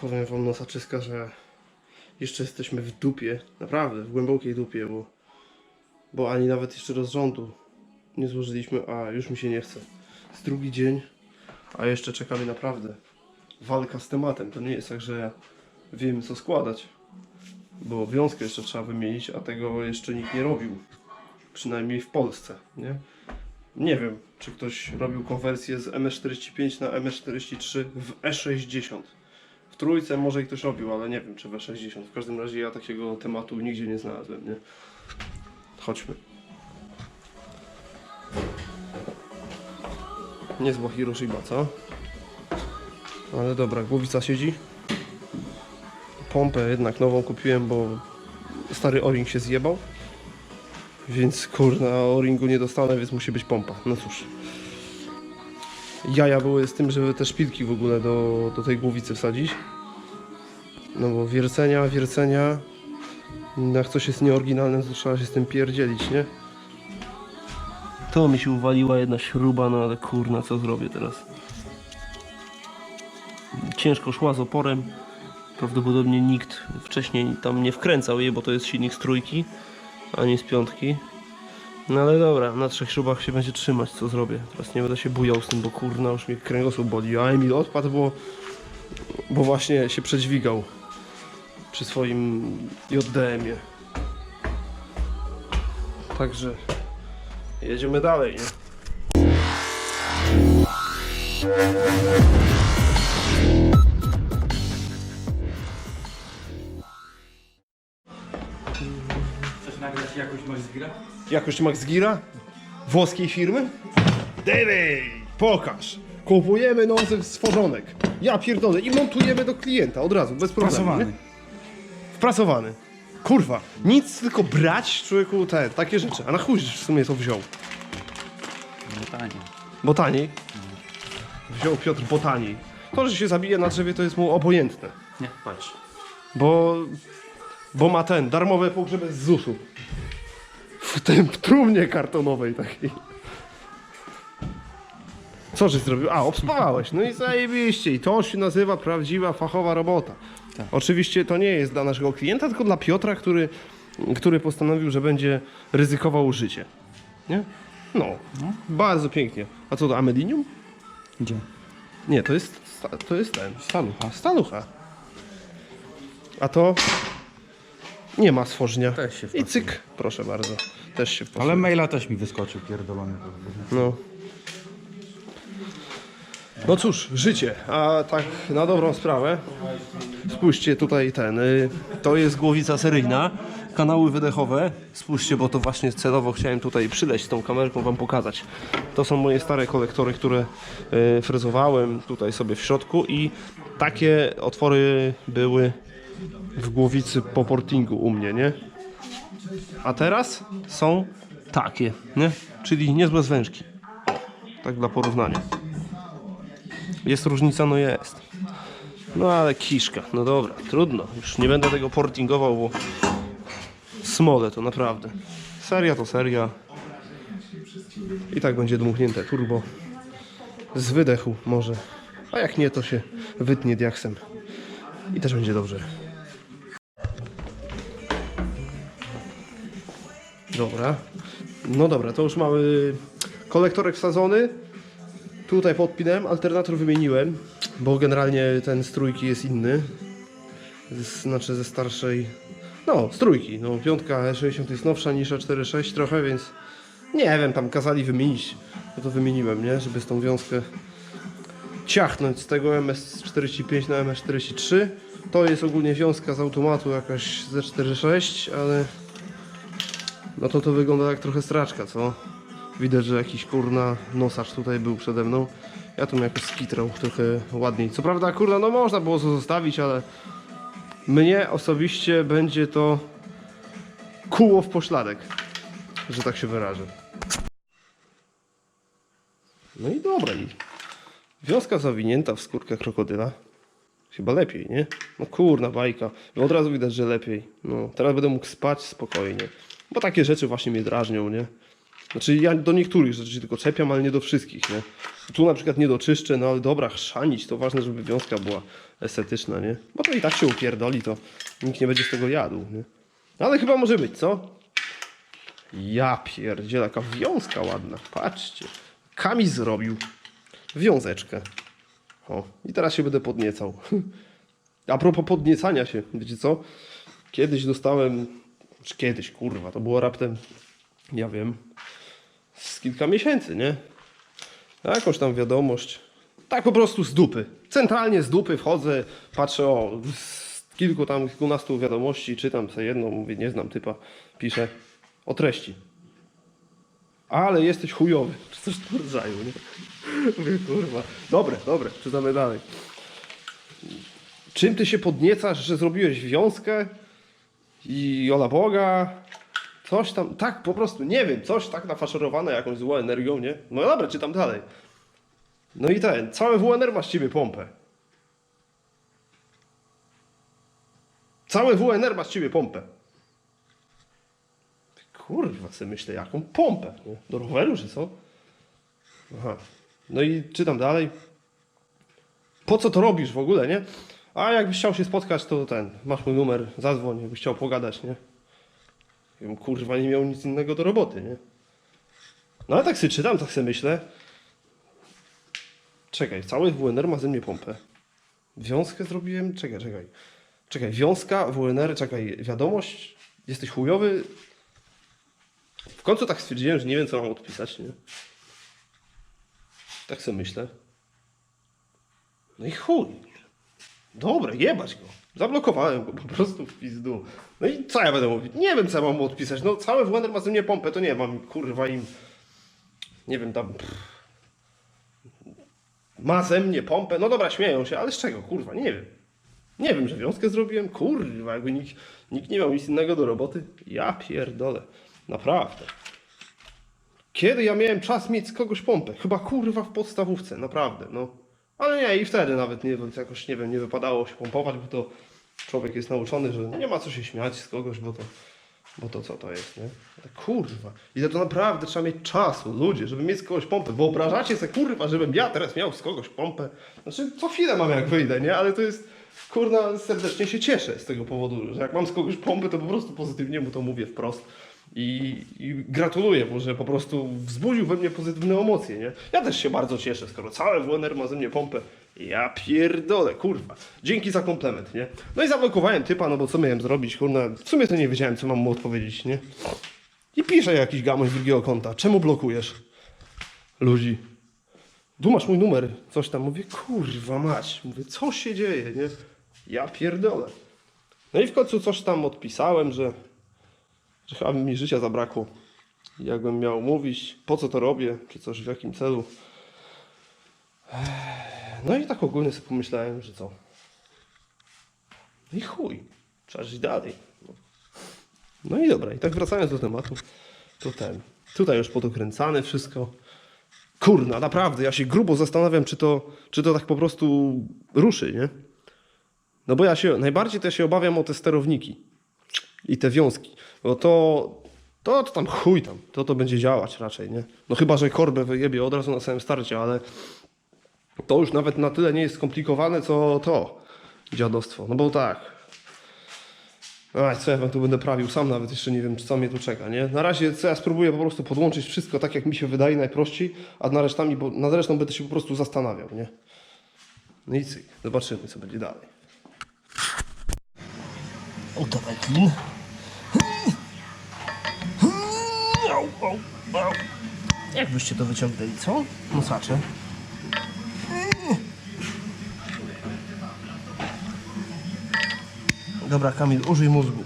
powiem wam nosaczyska, że jeszcze jesteśmy w dupie, naprawdę, w głębokiej dupie, bo, bo ani nawet jeszcze rozrządu nie złożyliśmy, a już mi się nie chce. Jest drugi dzień, a jeszcze czekamy naprawdę walka z tematem. To nie jest tak, że wiemy co składać, bo wiązkę jeszcze trzeba wymienić, a tego jeszcze nikt nie robił. Przynajmniej w Polsce, nie? Nie wiem, czy ktoś robił konwersję z MS45 na MS43 w E60. Trójce może i ktoś robił, ale nie wiem, czy w E60. W każdym razie ja takiego tematu nigdzie nie znalazłem, nie? Chodźmy. Niezła Hiroshima, co? Ale dobra, głowica siedzi. Pompę jednak nową kupiłem, bo stary o-ring się zjebał. Więc kurna, o-ringu nie dostanę, więc musi być pompa. No cóż. Jaja były z tym, żeby te szpilki w ogóle do, do tej głowicy wsadzić. No bo wiercenia, wiercenia. Jak coś jest nieoryginalne, to trzeba się z tym pierdzielić, nie? To mi się uwaliła jedna śruba, no ale kurna, co zrobię teraz? Ciężko szła z oporem. Prawdopodobnie nikt wcześniej tam nie wkręcał jej, bo to jest silnik z trójki, a nie z piątki. No ale dobra, na trzech śrubach się będzie trzymać, co zrobię. Teraz nie będę się bujał z tym, bo kurna, już mnie kręgosłup boli. A Emil odpadł, bo, bo właśnie się przedźwigał przy swoim JDM-ie. Także jedziemy dalej, nie? Chcesz nagrać jakąś Max Gira? Jakość Max Gira? Włoskiej firmy? Dawaj, pokaż! Kupujemy nowy stworzonek. Ja pierdolę i montujemy do klienta od razu, bez problemu. Prasowany. nie? Wprasowany. Kurwa, nic tylko brać człowieku te, takie rzeczy. A na chuj w sumie to wziął. No tanie. Bo taniej. Wziął Piotr, bo taniej. To, że się zabije na drzewie, to jest mu obojętne. Nie, patrz. Bo, bo ma ten, darmowe pogrzeby z ZUS-u. W tym trumnie kartonowej takiej. Co żeś zrobił? A, obspawałeś. No i zajebiście. I to się nazywa prawdziwa, fachowa robota. Tak. Oczywiście to nie jest dla naszego klienta, tylko dla Piotra, który, który postanowił, że będzie ryzykował życie. Nie? No, bardzo pięknie. A co to, amelinium? Gdzie? Nie, to jest, to jest ten. Stalucha. Stalucha. A to nie ma stworzenia. Też się I wpasuje. cyk, proszę bardzo. Też się wpasuje. Ale maila też mi wyskoczył pierdolony. No. No cóż, życie. A tak na dobrą sprawę. Spójrzcie tutaj ten. Y, to jest głowica seryjna. Kanały wydechowe. Spójrzcie, bo to właśnie celowo chciałem tutaj przyleść z tą kamerką wam pokazać. To są moje stare kolektory, które y, frezowałem tutaj sobie w środku i takie otwory były w głowicy po portingu u mnie, nie? A teraz są takie, nie? Czyli niezłe zwężki. Tak dla porównania. Jest różnica, no jest. No ale kiszka, no dobra, trudno. Już nie będę tego portingował, bo smole to naprawdę. Seria to seria. I tak będzie dmuchnięte turbo. Z wydechu może. A jak nie, to się wytnie diaksem. I też będzie dobrze. Dobra. No dobra, to już mamy kolektorek wsadzony. Tutaj podpinałem, alternator wymieniłem, bo generalnie ten z trójki jest inny. Znaczy ze starszej. No, z trójki. No, piątka E60 jest nowsza niż A46 trochę, więc nie wiem, tam kazali wymienić. No to wymieniłem, nie? Żeby z tą wiązkę ciachnąć z tego MS45 na MS43. To jest ogólnie wiązka z automatu jakaś z 46, ale no to to wygląda jak trochę straczka, co? Widać, że jakiś kurna nosacz tutaj był przede mną. Ja tu jakoś skitrał trochę ładniej. Co prawda, kurna, no można było to zostawić, ale mnie osobiście będzie to kuło w pośladek, że tak się wyrażę. No i dobra, i wiązka zawinięta w skórkę krokodyla. Chyba lepiej, nie? No kurna bajka. Od razu widać, że lepiej. No, teraz będę mógł spać spokojnie. Bo takie rzeczy właśnie mnie drażnią, nie? Znaczy ja do niektórych rzeczy się tylko czepiam, ale nie do wszystkich, nie? Tu na przykład nie doczyszczę, no ale dobra, chrzanić, to ważne, żeby wiązka była estetyczna, nie? Bo to i tak się upierdoli, to nikt nie będzie z tego jadł, nie? No ale chyba może być, co? Ja pierdzielę, jaka wiązka ładna, patrzcie. Kami zrobił wiązeczkę. O, i teraz się będę podniecał. A propos podniecania się, wiecie co? Kiedyś dostałem, czy kiedyś, kurwa, to było raptem, ja wiem, z kilka miesięcy, nie? Jakąś tam wiadomość. Tak po prostu z dupy. Centralnie z dupy wchodzę, patrzę o z kilku tam, kilkunastu wiadomości, czytam sobie jedną, mówię, nie znam typa, piszę o treści. Ale jesteś chujowy, czy coś w tym rodzaju, nie? Mówię, kurwa. Dobre, dobre, czytamy dalej. Czym ty się podniecasz, że zrobiłeś wiązkę i ola Boga? Coś tam, tak po prostu, nie wiem, coś tak nafaszerowane jakąś złą energią, nie? No dobra, czytam dalej. No i ten, całe WNR ma z ciebie pompę. Całe WNR ma z ciebie pompę. Kurwa, sobie myślę, jaką pompę? Nie? Do roweru, czy co? Aha. No i czytam dalej. Po co to robisz w ogóle, nie? A jakbyś chciał się spotkać, to ten, masz mój numer, zadzwoń, jakbyś chciał pogadać, nie? Ja bym, kurwa, nie miał nic innego do roboty, nie? No ale tak sobie czytam, tak sobie myślę. Czekaj, cały WNR ma ze mnie pompę. Wiązkę zrobiłem? Czekaj, czekaj. Czekaj, wiązka, WNR, czekaj, wiadomość, jesteś chujowy. W końcu tak stwierdziłem, że nie wiem, co mam odpisać, nie? Tak sobie myślę. No i chuj. Dobra, jebać go. Zablokowałem go po prostu w pizdu. No i co ja będę mówić? Nie wiem, co ja mam mu odpisać. No cały WNR ma ze mnie pompę, to nie mam, kurwa, im... Nie wiem, tam... Pff. Ma ze mnie pompę. No dobra, śmieją się, ale z czego, kurwa, nie wiem. Nie wiem, że wiązkę zrobiłem, kurwa, jakby nikt, nikt nie miał nic innego do roboty. Ja pierdolę. Naprawdę. Kiedy ja miałem czas mieć z kogoś pompę? Chyba kurwa w podstawówce, naprawdę, no. Ale nie, i wtedy nawet nie, jakoś, nie wiem, nie wypadało się pompować, bo to człowiek jest nauczony, że nie ma co się śmiać z kogoś, bo to, bo to co to jest, nie? Ale kurwa, ile to naprawdę trzeba mieć czasu, ludzie, żeby mieć z kogoś pompę. Wyobrażacie sobie, kurwa, żebym ja teraz miał z kogoś pompę? Znaczy, co chwilę mam jak wyjdę, nie? Ale to jest, kurna, serdecznie się cieszę z tego powodu, że jak mam z kogoś pompę, to po prostu pozytywnie mu to mówię wprost. I, I gratuluję mu, że po prostu wzbudził we mnie pozytywne emocje, nie? Ja też się bardzo cieszę, skoro całe WNR ma ze mnie pompę. Ja pierdolę, kurwa. Dzięki za komplement, nie? No i zablokowałem typa, no bo co miałem zrobić, kurna? W sumie to nie wiedziałem, co mam mu odpowiedzieć, nie? I pisze jakiś gamoś drugiego konta. Czemu blokujesz ludzi? Tu masz mój numer, coś tam. Mówię, kurwa mać. Mówię, co się dzieje, nie? Ja pierdolę. No i w końcu coś tam odpisałem, że że chyba mi życia zabrakło. Jakbym miał mówić, po co to robię, czy coś w jakim celu. No i tak ogólnie sobie pomyślałem, że co. No i chuj, trzeba żyć dalej. No i dobra, i tak wracając do tematu, to ten. Tutaj już podokręcane wszystko. Kurna, naprawdę, ja się grubo zastanawiam, czy to, czy to tak po prostu ruszy, nie? No bo ja się, najbardziej to ja się obawiam o te sterowniki i te wiązki. Bo to, to, to tam chuj tam, to to będzie działać raczej, nie? No chyba, że korbę wyjebie od razu na samym starcie, ale to już nawet na tyle nie jest skomplikowane, co to dziadostwo. No bo tak. Aj, co ja wam tu będę prawił, sam nawet jeszcze nie wiem, co mnie tu czeka, nie? Na razie co ja spróbuję po prostu podłączyć wszystko tak, jak mi się wydaje najprościej, a nad resztami, bo nad resztą będę się po prostu zastanawiał, nie? No i cyk, zobaczymy, co będzie dalej. Oddawaj klin. Jak byście to wyciągnęli, co? Nosacze. Dobra, Kamil, użyj mózgu.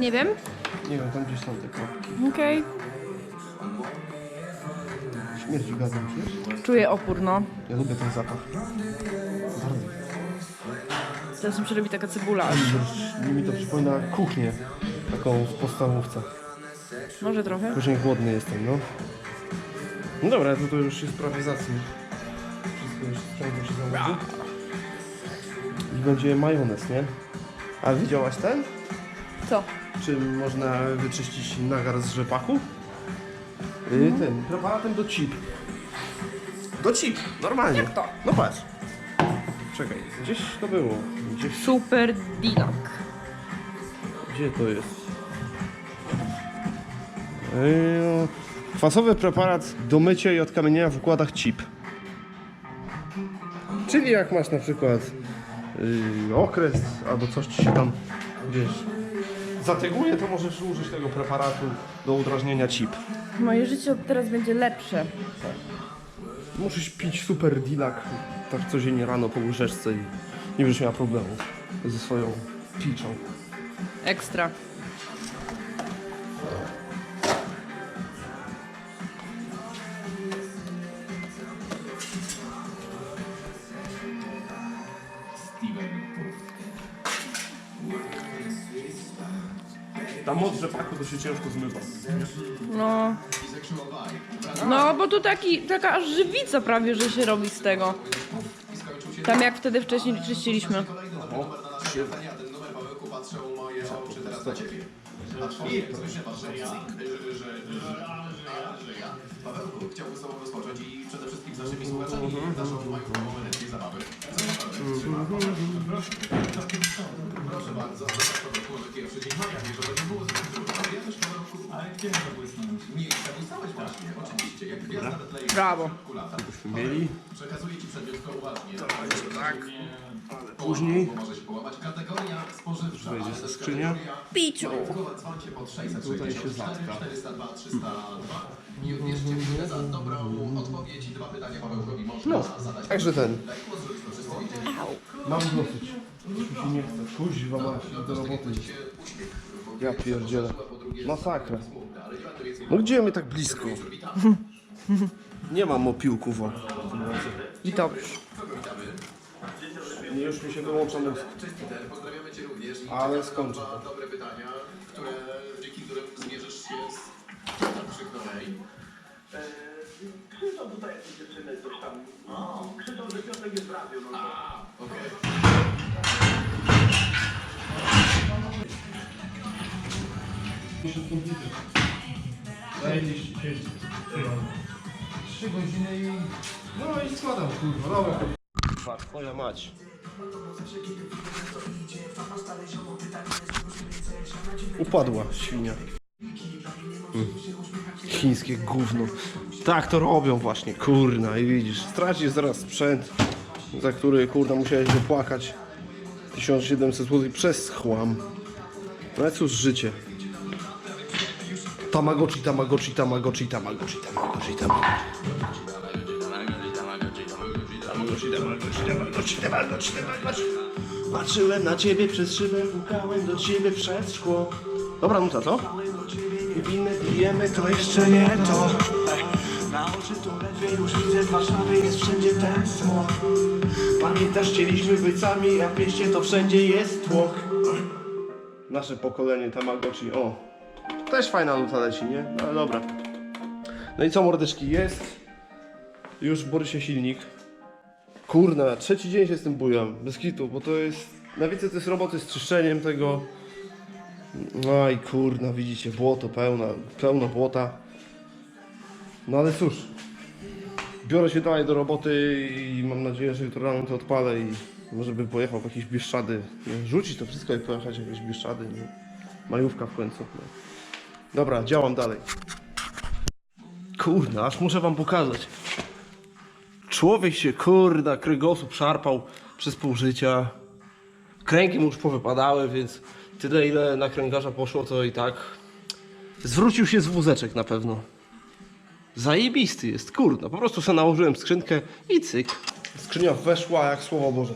Nie wiem. Nie wiem, tam gdzieś są te kropki. Okej. Śmierdzi gazem, wiesz? Czuję opór, no. Ja lubię ten zapach. Bardzo. Teraz mi się robi taka cebula aż. Mi mi to przypomina kuchnię. Taką w podstawówce. Może trochę? Później głodny jestem, no. No dobra, to, to już jest prawie zacnie. Wszystko już sprzęgło się założy. I będzie majonez, nie? A widziałaś ten? Co? Czym można wyczyścić nagar z rzepaku? Y, Tym, preparatem do chip. Do chip, normalnie. Jak to? No patrz. Czekaj, gdzieś to było. Gdzieś, Super Dilak. gdzie to jest? Yy, kwasowy preparat do mycia i odkamieniania w układach chip. Czyli jak masz na przykład yy, okres albo coś ci się tam, wiesz, zatyguje, to możesz użyć tego preparatu do udrażnienia chip. Moje życie od teraz będzie lepsze. Musisz pić super dilak tak codziennie rano po łyżeczce i nie będziesz miała problemów ze swoją piczą. Ekstra. Się ciężko zmywa. No. No, bo tu taki, taka aż żywica prawie, że się robi z tego. Tam jak wtedy wcześniej czyściliśmy. Chciałbym z Tobą rozpocząć i przede wszystkim z naszymi słuchaczami naszą majówkową energię zabawy. Proszę bardzo, to pierwszy dzień maja, nie, że będzie było zbyt trudno, ale ja też w roku... Ale gdzie można błysnąć? Nie, zabłysnąłeś właśnie, oczywiście, jak gwiazda na tle Brawo. kulata. Mieli. Przekazuję Ci przedmiotko uważnie. Tak. Później Bo może się połamać. Kategoria spożywcza. ale ze skrzynia. Piciu. Majówkowa dzwońcie pod 664, Tutaj się zatka. 402, 302. Nie odbierzcie mi za dobrą odpowiedź. Dwa pytania Pawełkowi można No, zadać. także ten. Mam dosyć. Już mi się nie chce. Kuźwa mać do roboty. Ja pierdzielę. Masakra. No gdzie my tak blisko? Nie mam opiłków. o. I dobrze. Nie, już mi się wyłącza mózg. Pozdrawiamy Cię również i Ale skończę. dobre pytania, które, dzięki którym zmierzysz się z krzyknąłej. Krzysztof tutaj jakieś dziewczyny coś tam. No, Krzysztof, że Piotrek jest w radiu. No. Trzy godziny i... No i składam, kurwa, dobra. Kurwa, twoja mać. Upadła świnia. Mm. Chińskie gówno. Tak to robią właśnie, kurna i widzisz. Stracisz zaraz sprzęt, za który kurna musiałeś wypłakać 1700 zł przez chłam. No ale cóż, życie. Tamagotchi, Tamagotchi, Tamagotchi, Tamagotchi, Tamagotchi, Tamagotchi. Patrzyłem na ciebie przez szybę, pukałem do ciebie przez szkło. Dobra nuta, co? I winny pijemy, to jeszcze nie to. Na oczy to ledwie już widzę, w Warszawie jest wszędzie ten smog. Pamiętasz, chcieliśmy być sami, a w mieście to wszędzie jest tłok. Nasze pokolenie Tamagotchi, o. Też fajna nuta leci, nie? No ale dobra. No i co mordeczki jest? Już bory się silnik. Kurna, trzeci dzień się z tym bujam, bez kitu, bo to jest... Na więcej to jest roboty z czyszczeniem tego. No i kurna, widzicie, błoto pełno, pełno błota. No ale cóż, biorę się dalej do roboty i mam nadzieję, że jutro rano to odpalę i może bym pojechał w jakieś Bieszczady. Rzucić to wszystko i pojechać w jakieś Bieszczady. Nie? Majówka w końcu. No. Dobra, działam dalej. Kurna, aż muszę wam pokazać. Człowiek się, kurda, kręgosłup szarpał przez pół życia. Kręgi mu już powypadały, więc tyle ile na kręgarza poszło, to i tak zwrócił się z wózeczek na pewno. Zajebisty jest, kurda. Po prostu sobie nałożyłem skrzynkę i cyk. Skrzynia weszła jak słowo Boże.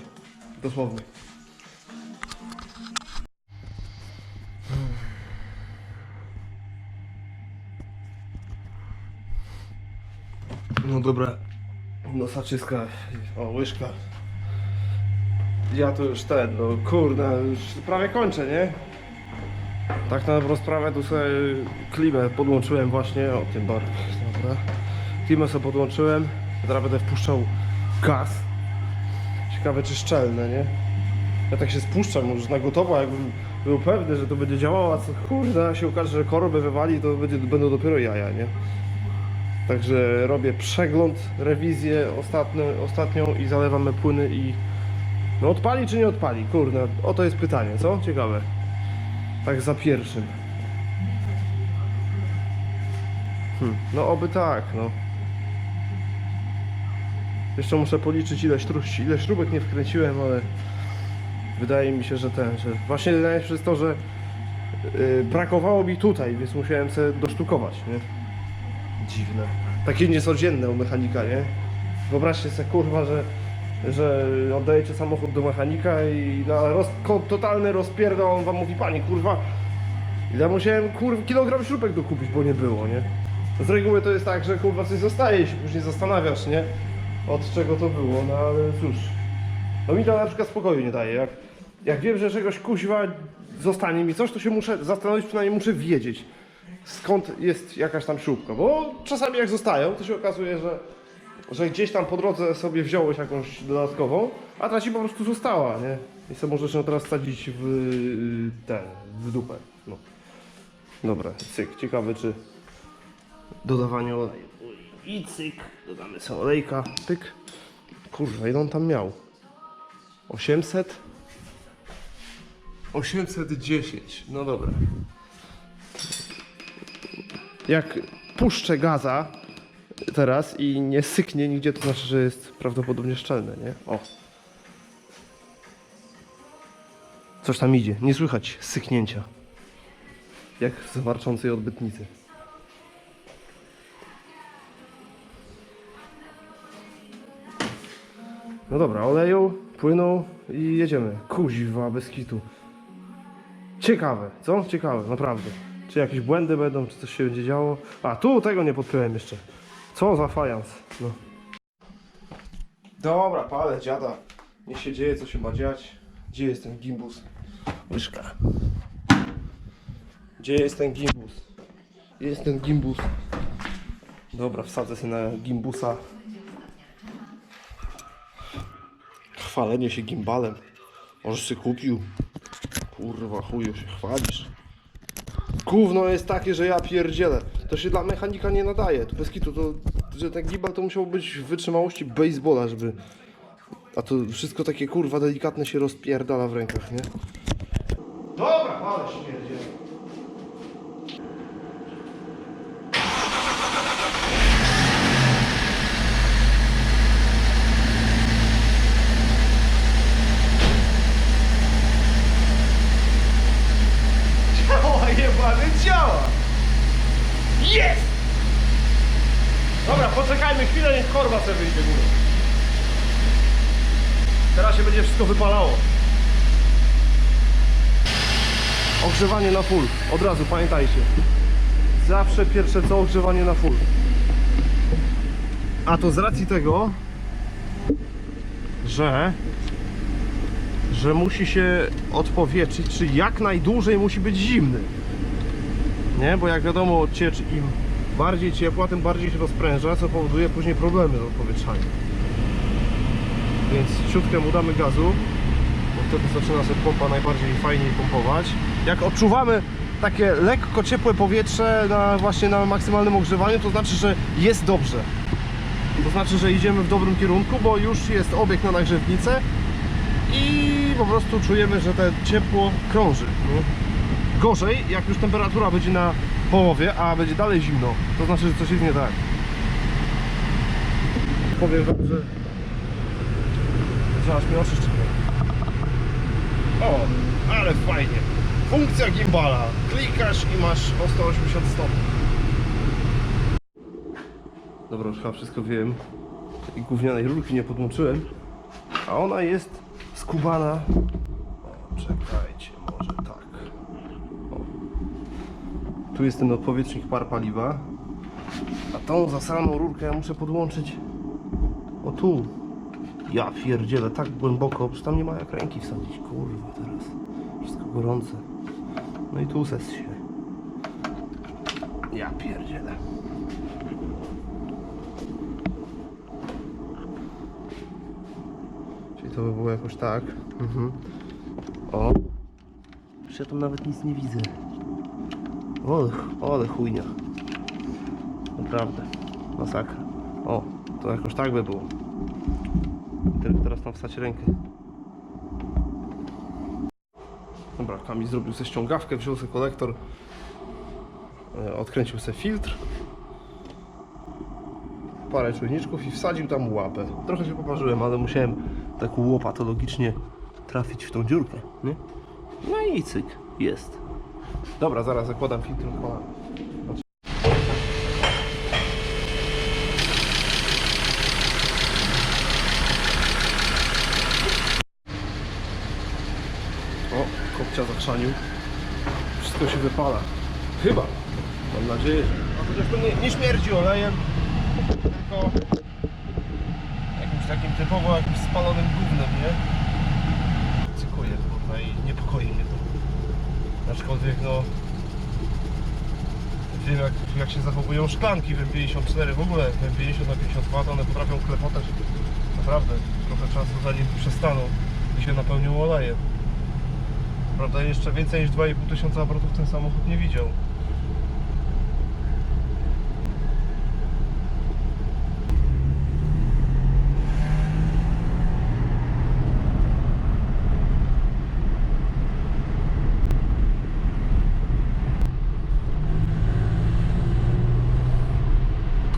Dosłownie. No dobra, Nosaczyska. O, łyżka. Ja to już ten, no kurde, już prawie kończę, nie? Tak na dobrą sprawę tu sobie klimę podłączyłem właśnie, o tym bar, dobra. Klimę sobie podłączyłem, teraz będę wpuszczał gaz. Ciekawe czy szczelne, nie? Ja tak się spuszczam już na gotowo, jakbym był pewny, że to będzie działało, a co kurde, się okaże, że korobę wywali, to będzie, będą dopiero jaja, nie? Także robię przegląd, rewizję ostatnio, ostatnią i zalewamy płyny i... No odpali czy nie odpali? Kurde, oto jest pytanie, co? Ciekawe. Tak za pierwszym. Hmm, no oby tak, no. Jeszcze muszę policzyć ile, śrub, ile śrubek nie wkręciłem, ale wydaje mi się, że ten, że właśnie najlepsze jest to, że yy, brakowało mi tutaj, więc musiałem sobie dosztukować, nie? Dziwne. Takie niecodzienne u mechanika, nie? Wyobraźcie sobie kurwa, że, że oddajecie samochód do mechanika i na roz, totalny rozpierdol on wam mówi, panie kurwa, ja musiałem kurwa kilogram śrubek dokupić, bo nie było, nie? Z reguły to jest tak, że kurwa coś zostaje się później zastanawiasz, nie? Od czego to było, no ale cóż. No mi to na przykład spokoju nie daje. Jak, jak wiem, że czegoś kuźwa zostanie mi coś, to się muszę zastanowić, przynajmniej muszę wiedzieć skąd jest jakaś tam śrubka. Bo czasami jak zostają, to się okazuje, że, że gdzieś tam po drodze sobie wziąłeś jakąś dodatkową, a ta ci po prostu została, nie? I sobie możesz ją teraz sadzić w ten, w dupę. No. Dobra, cyk. Ciekawy czy dodawanie oleju. I cyk. Dodamy sobie olejka. Pyk. Kurwa, ile on tam miał? 800? 810. No dobra. Jak puszczę gaza teraz i nie syknie nigdzie, to znaczy, że jest prawdopodobnie szczelne, nie? O. Coś tam idzie. Nie słychać syknięcia. Jak z warczącej odbytnicy. No dobra, oleju, płyną i jedziemy. Kuźwa, bez kitu. Ciekawe, co? Ciekawe, naprawdę. Czy jakieś błędy będą, czy coś się będzie działo? A, tu tego nie podpiąłem jeszcze. Co za fajans. No. Dobra, palę dziada. Niech się dzieje, co się ma dziać. Gdzie jest ten gimbus? Łyżka. Gdzie jest ten gimbus? Jest ten gimbus. Dobra, wsadzę sobie na gimbusa. Chwalenie się gimbalem. Możesz się kupił. Kurwa, chuju się chwalisz. Gówno jest takie, że ja pierdzielę. To się dla mechanika nie nadaje. To bez kitu, to, że ten gimbal to musiał być w wytrzymałości baseballa, żeby... A to wszystko takie kurwa delikatne się rozpierdala w rękach, nie? Dobra, ale śmierdzie. Jest! Dobra, poczekajmy chwilę, niech korba sobie wyjdzie górą. Teraz się będzie wszystko wypalało. Ogrzewanie na full. Od razu, pamiętajcie. Zawsze pierwsze co ogrzewanie na full. A to z racji tego, że że musi się odpowietrzyć, czyli jak najdłużej musi być zimny. Nie, bo jak wiadomo, ciecz im bardziej ciepła, tym bardziej się rozpręża, co powoduje później problemy z odpowietrzaniem. Więc ciutkę mu damy gazu, bo wtedy zaczyna się pompa najbardziej fajniej pompować. Jak odczuwamy takie lekko ciepłe powietrze na, właśnie na maksymalnym ogrzewaniu, to znaczy, że jest dobrze. To znaczy, że idziemy w dobrym kierunku, bo już jest obieg na nagrzewnicę i po prostu czujemy, że to ciepło krąży. Nie? Gorzej, jak już temperatura będzie na połowie, a będzie dalej zimno, to znaczy, że coś jest nie tak. Powiem wam, że zaraz mi oczy. O, ale fajnie. Funkcja gimbala. Klikasz i masz o 180 stopni. Dobra, już chyba wszystko wiem. I gównianej rurki nie podłączyłem. A ona jest skubana. O, czekajcie, może tak. O. Tu jest ten odpowietrznik par paliwa. A Tą zasraną rurkę ja muszę podłączyć. O tu. Ja pierdzielę, tak głęboko, przecież tam nie ma jak ręki wsadzić. Kurwa teraz. Wszystko gorące. No i tu ses się. Ja pierdzielę. Czyli to by było jakoś tak. Mhm. O. Przecież ja tam nawet nic nie widzę. O, ale chujnia. Naprawdę. Masakra. O, to jakoś tak by było. Tylko teraz tam wstać rękę. Dobra, Kamil zrobił sobie ściągawkę, wziął sobie kolektor, e, odkręcił sobie filtr, parę czujniczków i wsadził tam łapę. Trochę się poparzyłem, ale musiałem tak łopatologicznie trafić w tą dziurkę, nie? No i cyk, jest. Dobra, zaraz zakładam filtr. odpalam. O, kopcia zachrzanił. Wszystko się wypala. Chyba. Mam nadzieję, że... Chociaż to nie, nie śmierdzi olejem, tylko jakimś takim typowo jakimś spalonym gównem, nie? Cykuje kurwa i niepokoi mnie. Aczkolwiek no... Wiem jak, jak się zachowują szklanki w M54, w ogóle w M50 na 52 to one potrafią klepotać naprawdę trochę czasu zanim przestaną i się napełnią olejem. Prawda, jeszcze więcej niż 2,5 tysiąca obrotów ten samochód nie widział.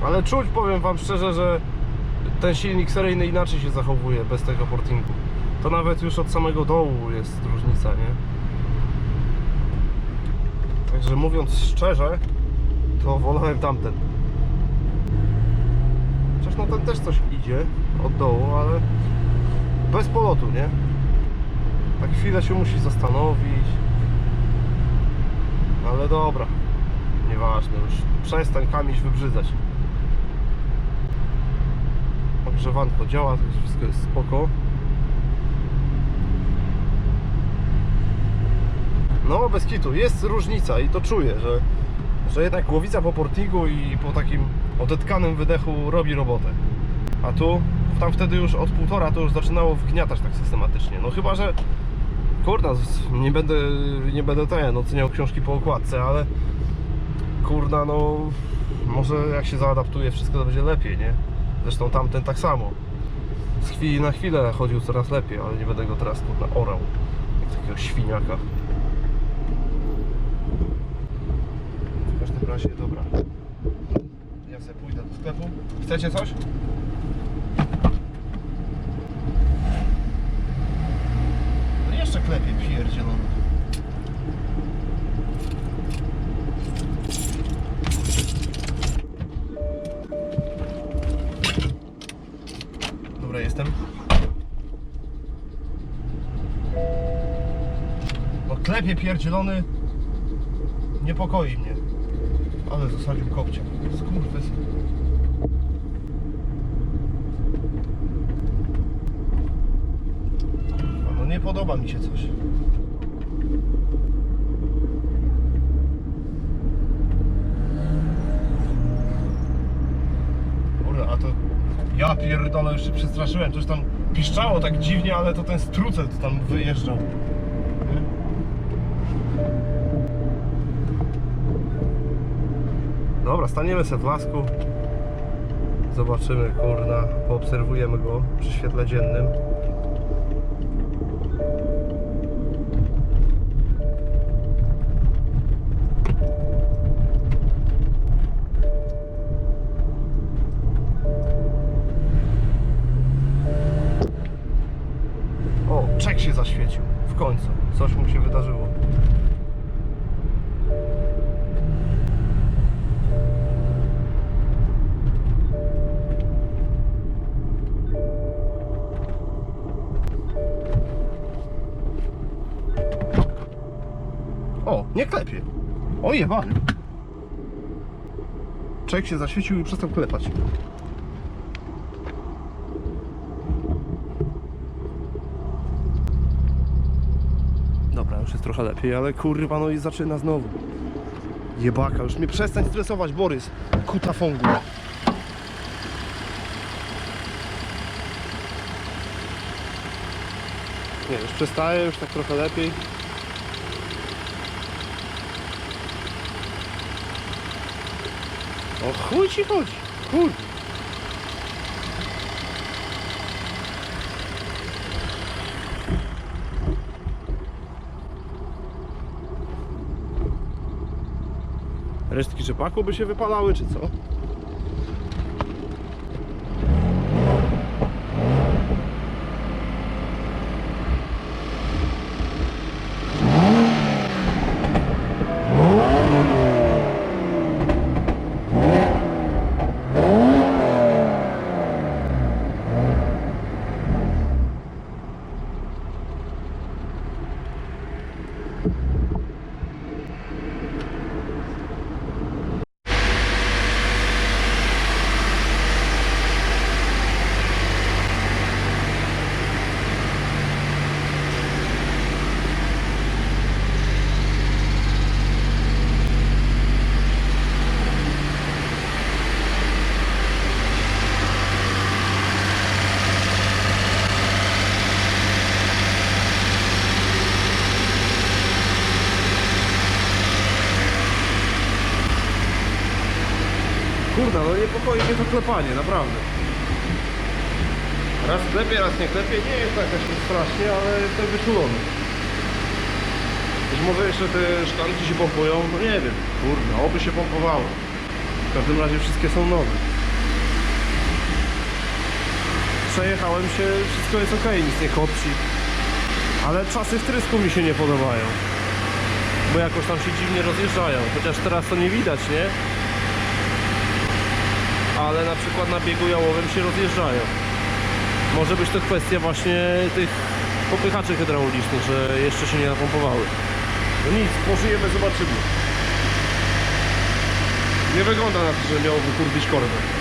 Ale czuć, powiem Wam szczerze, że ten silnik seryjny inaczej się zachowuje bez tego portingu. To nawet już od samego dołu jest różnica, nie? Także mówiąc szczerze, to wolałem tamten. Chociaż no ten też coś idzie od dołu, ale bez polotu, nie? Tak chwilę się musi zastanowić. Ale dobra, nieważne już. Przestań kamiś wybrzydzać. Ogrzewanko działa, to wszystko jest spoko. No bez kitu, jest różnica i to czuję, że, że jednak głowica po portingu i po takim odetkanym wydechu robi robotę. A tu, tam wtedy już od półtora to już zaczynało wgniatać tak systematycznie. No chyba, że kurna, nie będę, nie będę ten, oceniał książki po okładce, ale kurna, no może jak się zaadaptuje wszystko to będzie lepiej, nie? Zresztą tamten tak samo. Z chwili na chwilę chodził coraz lepiej, ale nie będę go teraz kurna orał. Jak takiego świniaka. W każdym razie, dobra. Ja sobie pójdę do sklepu. Chcecie coś? No jeszcze klepie pierdzielony. Klepie pierdzielony niepokoi mnie. Ale zasadził kopcia. Skurwysyn. Kurwa, No nie podoba mi się coś. Kurde, a to ja pierdolę, już się przestraszyłem. Coś tam piszczało tak dziwnie, ale to ten strucel co tam wyjeżdżał. Dobra, staniemy sobie w lasku. Zobaczymy, kurna, poobserwujemy go przy świetle dziennym. O, nie klepie. O jebany. Czek się zaświecił i przestał klepać. Dobra, już jest trochę lepiej, ale kurwa, no i zaczyna znowu. Jebaka, już mnie przestań stresować, Borys. Kuta fongu. Nie, już przestaje, już tak trochę lepiej. O chuj ci chodzi, chuj. Resztki rzepaku by się wypalały, czy co? Kurde, no niepokoi mnie to klepanie, naprawdę. Raz klepie, raz nie klepie, nie jest to jakoś strasznie, ale jestem wyczulony. Być może jeszcze te szklanki się pompują, no nie wiem, kurde, oby się pompowało. W każdym razie wszystkie są nowe. Przejechałem się, wszystko jest ok, nic nie kopci. Ale czasy wtrysku mi się nie podobają. Bo jakoś tam się dziwnie rozjeżdżają, chociaż teraz to nie widać, nie? Ale na przykład na biegu jałowym się rozjeżdżają. Może być to kwestia właśnie tych popychaczy hydraulicznych, że jeszcze się nie napompowały. No nic, pożyjemy, zobaczymy. Nie wygląda na to, że miało wykurwić korbę.